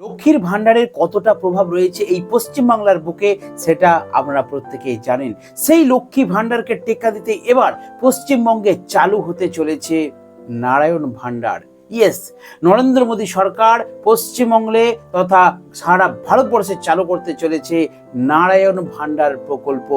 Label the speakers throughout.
Speaker 1: লক্ষ্মীর ভাণ্ডারের কতটা প্রভাব রয়েছে এই পশ্চিমবাংলার বুকে, সেটা আপনারা প্রত্যেকেই জানেন। সেই লক্ষ্মী ভাণ্ডারকে টেক্কা দিতে এবার পশ্চিমবঙ্গে চালু হতে চলেছে নারায়ণ ভাণ্ডার। ইয়েস নরেন্দ্র মোদী সরকার পশ্চিমবঙ্গে তথা সারা ভারতবর্ষে চালু করতে চলেছে নারায়ণ ভাণ্ডার প্রকল্প।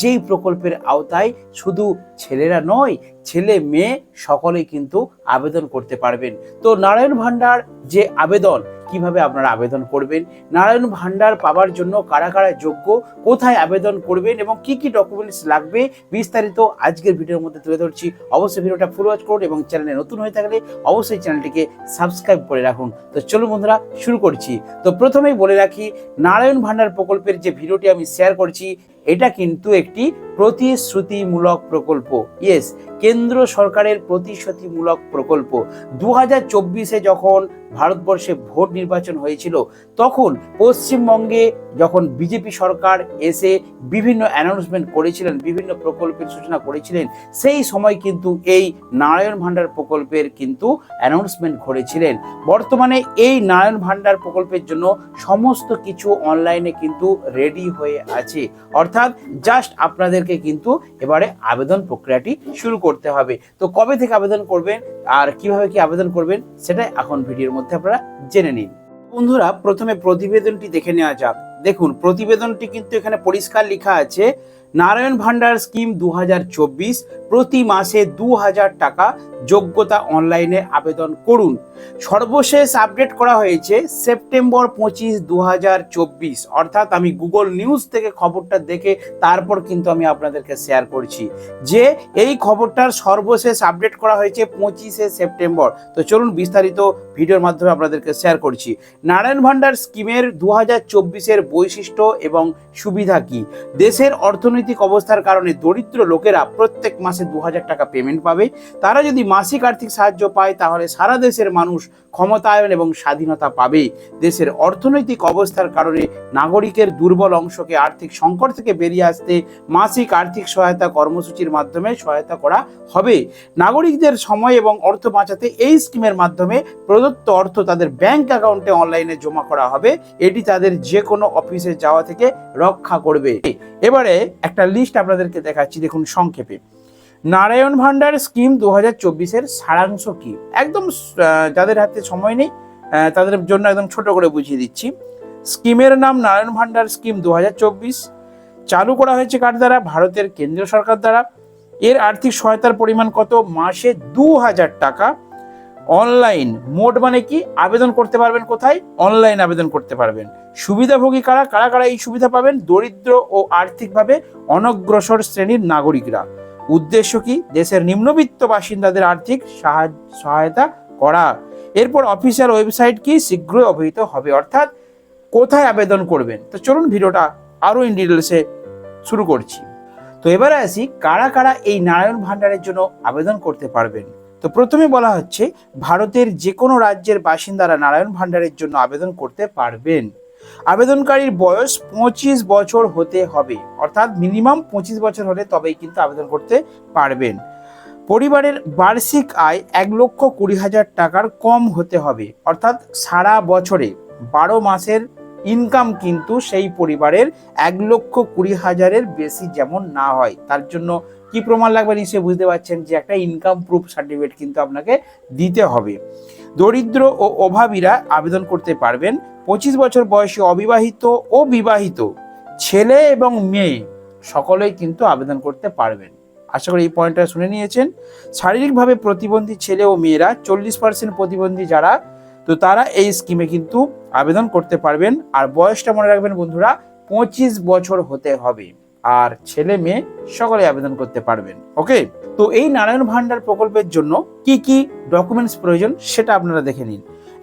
Speaker 1: যেই প্রকল্পের আওতায় শুধু ছেলেরা নয়, ছেলে মেয়ে সকলেই কিন্তু আবেদন করতে পারবেন। তো নারায়ণ ভাণ্ডার যে আবেদন, কীভাবে আপনারা আবেদন করবেন? নারায়ণ ভাণ্ডার পাওয়ার জন্য কারা কারা যোগ্য? কোথায় আবেদন করবেন? এবং কি কি ডকুমেন্টস লাগবে? বিস্তারিত আজকের ভিডিওর মধ্যে তুলে ধরছি। অবশ্যই ভিডিওটা ফুল ওয়াচ করুন এবং চ্যানেলে নতুন হয়ে থাকলে অবশ্যই চ্যানেলটিকে সাবস্ক্রাইব করে রাখুন। তো চলুন বন্ধুরা, শুরু করছি। তো প্রথমেই বলে রাখি নারায়ণ ভান্ডার প্রকল্পের যে ভিডিওটি আমি শেয়ার করছি এটা কিন্তু একটি প্রতিশ্রুতিমূলক প্রকল্প। ইয়েস কেন্দ্র সরকারের প্রতিশ্রুতিমূলক প্রকল্প। দু হাজার চব্বিশে যখন ভারতবর্ষে ভোট নির্বাচন হয়েছিল, তখন পশ্চিমবঙ্গে যখন বিজেপি সরকার এসে বিভিন্ন অ্যানাউন্সমেন্ট করেছিলেন, বিভিন্ন প্রকল্পের সূচনা করেছিলেন, সেই সময় কিন্তু এই নারায়ণ ভাণ্ডার প্রকল্পের কিন্তু অ্যানাউন্সমেন্ট করেছিলেন বর্তমানে এই নারায়ণ ভাণ্ডার প্রকল্পের জন্য সমস্ত কিছু অনলাইনে কিন্তু রেডি হয়ে আছে। অর্থাৎ জাস্ট আপনাদেরকে কিন্তু এবারে আবেদন প্রক্রিয়াটি শুরু করতে হবে। তো কবে থেকে আবেদন করবেন আর কীভাবে কি আবেদন করবেন সেটা এখন ভিডিওর মধ্যে আপনারা জেনে নিন। বন্ধুরা, প্রথমে প্রতিবেদনটি দেখে নেওয়া যাক। দেখুন, প্রতিবেদনটি কিন্তু এখানে পরিষ্কার লেখা আছে নারায়ণ ভান্ডার স্কিম দু হাজার চব্বিশ প্রতি মাসে দু হাজার টাকা যোগ্যতা অনলাইনে আবেদন করুন। সর্বশেষ আপডেট করা হয়েছে সেপ্টেম্বর পঁচিশ দু অর্থাৎ আমি গুগল নিউজ থেকে খবরটা দেখে তারপর কিন্তু আমি আপনাদেরকে শেয়ার করছি যে এই খবরটার সর্বশেষ আপডেট করা হয়েছে পঁচিশে সেপ্টেম্বর। তো চলুন বিস্তারিত ভিডিওর মাধ্যমে আপনাদেরকে শেয়ার করছি। নারায়ণ ভান্ডার স্কিমের দু হাজার বৈশিষ্ট্য এবং সুবিধা কি? দেশের অর্থনৈতিক অবস্থার কারণে দরিদ্র লোকেরা প্রত্যেক মাসে দু হাজার টাকা পেমেন্ট পাবে। তারা যদি মাসিক আর্থিক সাহায্য পায়, তাহলে সারা দেশের মানুষ ক্ষমতায়ন এবং স্বাধীনতা পাবে দেশের অর্থনৈতিক অবস্থার কারণে নাগরিকের দুর্বল অংশকে আর্থিক সংকট থেকে বেরিয়ে আসতে মাসিক আর্থিক সহায়তা কর্মসূচির মাধ্যমে সহায়তা করা হবে। নাগরিকদের সময় এবং অর্থ বাঁচাতে এই স্কিমের মাধ্যমে প্রদত্ত অর্থ তাদের ব্যাংক অ্যাকাউন্টে অনলাইনে জমা করা হবে। এটি তাদের যে কোনো অফিসে যাওয়া থেকে রক্ষা করবে। এবারে একটা লিস্ট আপনাদেরকে দেখাচ্ছি, দেখুন সংক্ষেপে। নারায়ণ ভান্ডার স্কিম দু হাজার চব্বিশের সারাংশ কি? একদম যাদের হাতে সময় নেই তাদের জন্য একদম ছোট করে বুঝিয়ে দিচ্ছি। স্কিমের নাম নারায়ণ ভান্ডার স্কিম দু হাজার চব্বিশ। চালু করা হয়েছে কার দ্বারা? ভারতের কেন্দ্রীয় সরকার দ্বারা। এর আর্থিক সহায়তার পরিমাণ কত? মাসে দু হাজার টাকা। অনলাইন মোড মানে কি? আবেদন করতে পারবেন কোথায়? অনলাইন আবেদন করতে পারবেন। সুবিধাভোগী কারা? কারা কারা এই সুবিধা পাবেন? দরিদ্র ও আর্থিকভাবে অনগ্রসর শ্রেণির নাগরিকরা। উদ্দেশ্য কি? দেশের নিম্নবিত্ত বাসিন্দাদের আর্থিক সহায়তা করা। এরপর অফিসিয়াল ওয়েবসাইট কি? শীঘ্রই অবহিত হবে। অর্থাৎ কোথায় আবেদন করবেন? তো চলুন ভিডিওটা আরও ইন ডিটেলসে শুরু করছি। তো এবারে আসি, কারা কারা এই নারায়ণ ভাণ্ডারের জন্য আবেদন করতে পারবেন? তো প্রথমে বলা হচ্ছে, ভারতের যে কোনো রাজ্যের বাসিন্দারা নারায়ণ ভাণ্ডারের জন্য আবেদন করতে পারবেন। আবেদনকারীর বয়স পঁচিশ বছর হতে হবে, অর্থাৎ মিনিমাম পঁচিশ বছর হলে তবেই কিন্তু আবেদন করতে পারবেন। পরিবারের বার্ষিক আয় এক লক্ষ কুড়ি হাজার টাকার কম হতে হবে, অর্থাৎ সারা বছরে বারো মাসের ইনকাম কিন্তু সেই পরিবারের এক লক্ষ কুড়ি হাজারের বেশি যেমন না হয়, তার জন্য কি প্রমাণ লাগবে নিশ্চয়ই বুঝতে পারছেন যে একটা ইনকাম প্রুফ সার্টিফিকেট কিন্তু আপনাকে দিতে হবে। দরিদ্র ও অভাবীরা আবেদন করতে পারবেন। পঁচিশ বছর বয়সী অবিবাহিত ও বিবাহিত ছেলে এবং মেয়ে সকলেই কিন্তু আবেদন করতে পারবেন। আশা করি এই পয়েন্টটা শুনে নিয়েছেন। শারীরিকভাবে প্রতিবন্ধী ছেলে ও মেয়েরা চল্লিশ পার্সেন্ট প্রতিবন্ধী যারা, তো তারা এই স্কিমে কিন্তু আবেদন করতে পারবেন। আর বয়সটা মনে রাখবেন বন্ধুরা, পঁচিশ বছর হতে হবে। আর ছেলে মেয়ে সকলে আবেদন করতে পারবেন ওকে তো এই নারায়ণ ভান্ডার প্রকল্পের জন্য কি কি ডকুমেন্টস প্রয়োজন সেটা আপনারা দেখে নিন।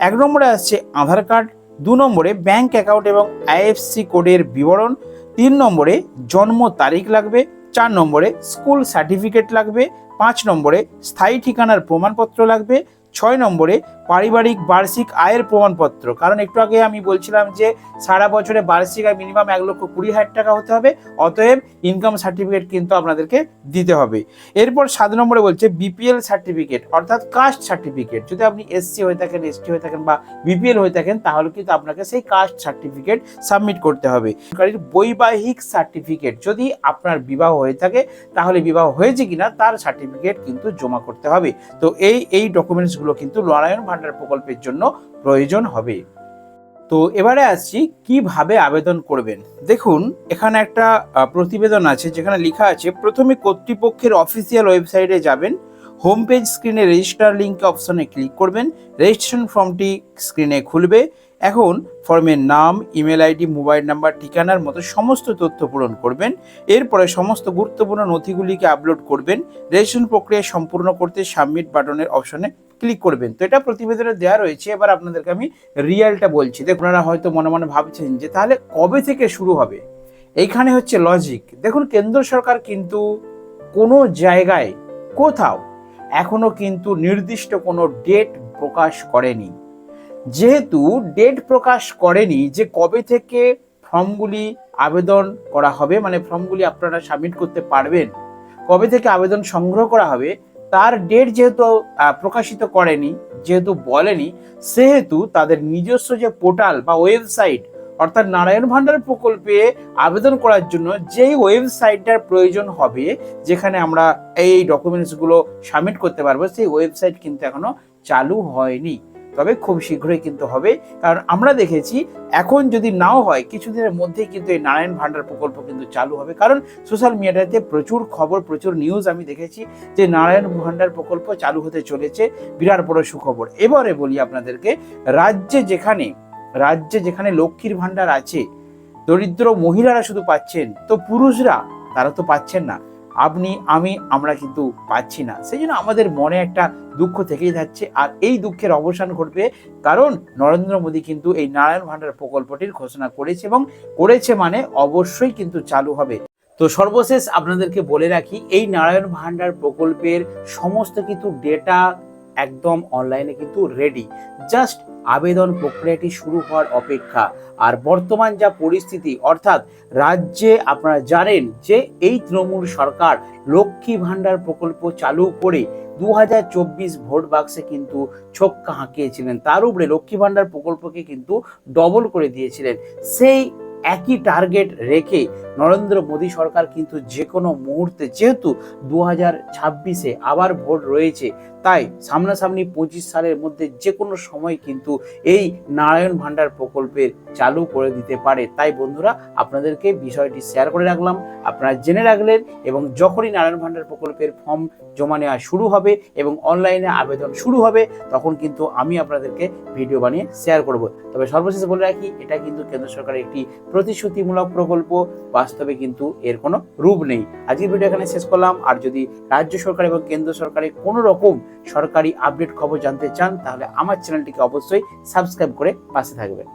Speaker 1: এক নম্বরে আসছে আধার কার্ড, দু নম্বরে ব্যাংক অ্যাকাউন্ট এবং আইএফসি কোডের বিবরণ, তিন নম্বরে জন্ম তারিখ লাগবে, চার নম্বরে স্কুল সার্টিফিকেট লাগবে, পাঁচ নম্বরে স্থায়ী ঠিকানার প্রমাণপত্র লাগবে ছয় নম্বরে পারিবারিক বার্ষিক আয়ের প্রমাণপত্র। কারণ একটু আগে আমি বলছিলাম যে সারা বছরে বার্ষিক আয় মিনিমাম এক লক্ষ কুড়ি হাজার টাকা হতে হবে, অতএব ইনকাম সার্টিফিকেট কিন্তু আপনাদেরকে দিতে হবে। এরপর সাত নম্বরে বলছে বিপিএল সার্টিফিকেট অর্থাৎ কাস্ট সার্টিফিকেট যদি আপনি এসসি হয়ে থাকেন এসটি হয়ে থাকেন বা বিপিএল হয়ে থাকেন, তাহলে কিন্তু আপনাকে সেই কাস্ট সার্টিফিকেট সাবমিট করতে হবে। সরকারের বৈবাহিক সার্টিফিকেট যদি আপনার বিবাহ হয়ে থাকে, তাহলে বিবাহ হয়েছে কিনা, তার সার্টিফিকেট কিন্তু জমা করতে হবে। তো এই এই ডকুমেন্টসগুলো কিন্তু নারায়ণ ভান্ডার প্রকল্পের জন্য প্রয়োজন হবে। তো এবারে আসছি, কীভাবে আবেদন করবেন? দেখুন, এখানে একটা প্রতিবেদন আছে যেখানে লেখা আছে, প্রথমে কর্তৃপক্ষের অফিসিয়াল ওয়েবসাইটে যাবেন হোম পেজ স্ক্রিনে রেজিস্টার লিঙ্ক অপশনে ক্লিক করবেন রেজিস্ট্রেশন ফর্মটি স্ক্রিনে খুলবে। এখন ফর্মের নাম ইমেল আইডি মোবাইল নাম্বার ঠিকানার মতো সমস্ত তথ্য পূরণ করবেন। এরপরে সমস্ত গুরুত্বপূর্ণ নথিগুলিকে আপলোড করবেন। রেজিস্ট্রেশন প্রক্রিয়া সম্পূর্ণ করতে সাবমিট বাটনের অপশনে ক্লিক করবেন। তো এটা প্রতিবেদনে দেওয়া রয়েছে। এবার আপনাদেরকে আমি রিয়ালটা বলছি। দেখুন, আপনারা হয়তো মনে মনে ভাবছেন যে তাহলে কবে থেকে শুরু হবে? এইখানে হচ্ছে লজিক দেখুন, কেন্দ্র সরকার কিন্তু কোনো জায়গায়, কোথাও এখনও কিন্তু নির্দিষ্ট কোনো ডেট প্রকাশ করেনি। যেহেতু ডেট প্রকাশ করেনি যে কবে থেকে ফর্মগুলি আবেদন করা হবে মানে ফর্মগুলি আপনারা সাবমিট করতে পারবেন, কবে থেকে আবেদন সংগ্রহ করা হবে তার ডেট যেহেতু প্রকাশিত করেনি, যেহেতু বলেনি, সেহেতু তাদের নিজস্ব যে পোর্টাল বা ওয়েবসাইট অর্থাৎ নারায়ণ ভান্ডার প্রকল্পে আবেদন করার জন্য যেই ওয়েবসাইটটার প্রয়োজন হবে, যেখানে আমরা এই ডকুমেন্টসগুলো সাবমিট করতে পারব, সেই ওয়েবসাইট কিন্তু এখনও চালু হয়নি। তবে খুব শীঘ্রই কিন্তু হবে। কারণ আমরা দেখেছি এখন যদি নাও হয়, কিছুদিনের মধ্যেই কিন্তু এই নারায়ণ ভান্ডার প্রকল্প কিন্তু চালু হবে। কারণ সোশ্যাল মিডিয়াতে প্রচুর খবর, প্রচুর নিউজ আমি দেখেছি যে নারায়ণ ভান্ডার প্রকল্প চালু হতে চলেছে। বিরাট বড় সুখবর। এবারে বলি আপনাদেরকে, রাজ্যে যেখানে রাজ্যে যেখানে লক্ষ্মীর ভান্ডার আছে, দরিদ্র মহিলারা শুধু পাচ্ছেন, তো পুরুষরা, তারা তো পাচ্ছেন না। আপনি, আমি, আমরা কিন্তু পাচ্ছি না। সেই জন্য আমাদের মনে একটা দুঃখ থেকেই যাচ্ছে আর এই দুঃখের অবসান ঘটবে কারণ নরেন্দ্র মোদী কিন্তু এই নারায়ণ ভাণ্ডার প্রকল্পটির ঘোষণা করেছে এবং করেছে মানে অবশ্যই কিন্তু চালু হবে। তো সর্বশেষ আপনাদেরকে বলে রাখি, এই নারায়ণ ভাণ্ডার প্রকল্পের সমস্ত কিছু ডেটা একদম অনলাইনে কিন্তু রেডি জাস্ট আবেদন প্রক্রিয়াটি শুরু হওয়ার অপেক্ষা। আর বর্তমান যা পরিস্থিতি, অর্থাৎ রাজ্যে আপনারা জানেন যে এই তৃণমূল সরকার লক্ষ্মী ভান্ডার প্রকল্প চালু করে দু হাজার চব্বিশ ভোট বাক্সে কিন্তু ছক্কা হাঁকিয়েছিলেন। তার উপরে লক্ষ্মী ভান্ডার প্রকল্পকে কিন্তু ডবল করে দিয়েছিলেন। সেই একই টার্গেট রেখে নরেন্দ্র মোদী সরকার কিন্তু যে কোনো মুহূর্তে, যেহেতু দু হাজার ছাব্বিশে আবার ভোট রয়েছে তাই সামনাসামনি পঁচিশ সালের মধ্যে যে কোনো সময় কিন্তু এই নারায়ণ ভান্ডার প্রকল্পের চালু করে দিতে পারে। তাই বন্ধুরা, আপনাদেরকে বিষয়টি শেয়ার করে রাখলাম। আপনারা জেনে রাখলেন এবং যখনই নারায়ণ ভান্ডার প্রকল্পের ফর্ম জমা নেওয়া শুরু হবে এবং অনলাইনে আবেদন শুরু হবে, তখন কিন্তু আমি আপনাদেরকে ভিডিও বানিয়ে শেয়ার করব। তবে সর্বশেষ বলে রাখি, এটা কিন্তু কেন্দ্র সরকারের একটি প্রতিশ্রুতিমূলক প্রকল্প, বাস্তবে কিন্তু এর কোনো রূপ নেই। আজকের ভিডিও এখানে শেষ করলাম। আর যদি রাজ্য সরকার এবং কেন্দ্র সরকারের কোনো রকম সরকারি আপডেট খবর জানতে চান তাহলে আমার চ্যানেলটিকে অবশ্যই সাবস্ক্রাইব করে পাশে থাকবেন।